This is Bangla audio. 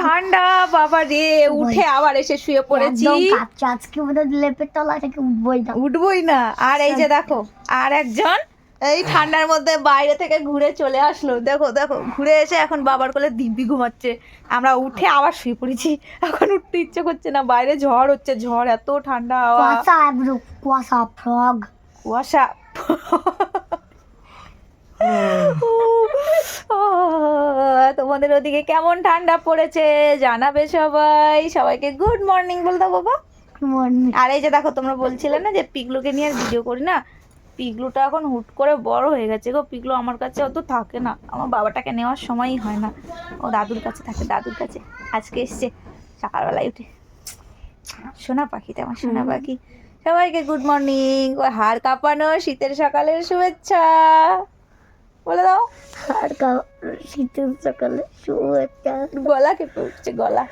ঠান্ডা বাবা রে উঠে আবার এসে শুয়ে পড়েছি। আজকে লেপের তলা থেকে উঠবই না। উঠবই না। আর এই যে দেখো আর একজন এই ঠান্ডার মধ্যে বাইরে থেকে ঘুরে চলে আসলো। দেখো দেখো ঘুরে এসে এখন বাবার কোলে দিব্যি ঘুমাচ্ছে। আমরা উঠে আবার শুয়ে পড়েছি। এখন উঠতে ইচ্ছে করছে না বাইরে ঝড় হচ্ছে ঝড় এত ঠান্ডা কুয়াশা কুয়াশা ফ্রগ। কুয়াশা তোমাদের ওদিকে কেমন ঠান্ডা পড়েছে? জানাবে সবাই। সবাইকে গুড মর্নিং বলে দাও বাবা। আর এই যে দেখো তোমরা বলছিলে না যে পিগলুকে নিয়ে আর ভিডিও করি না? পিগলুটা এখন হুট করে বড় হয়ে গেছে গো। পিগলু আমার কাছে অত থাকে না। আমার বাবাটাকে নেওয়ার সময়ই হয় না। ও দাদুর কাছে থাকে দাদুর কাছে। আজকে এসছে সকালবেলায় উঠে। সোনা পাখিতে আমার সোনা পাখি। সবাইকে গুড মর্নিং ও হাড় কাঁপানো শীতের সকালের শুভেচ্ছা। বলে দাও। আর শীতের সকালে শুভেচ্ছা গলা কেঁপে উঠছে গলা।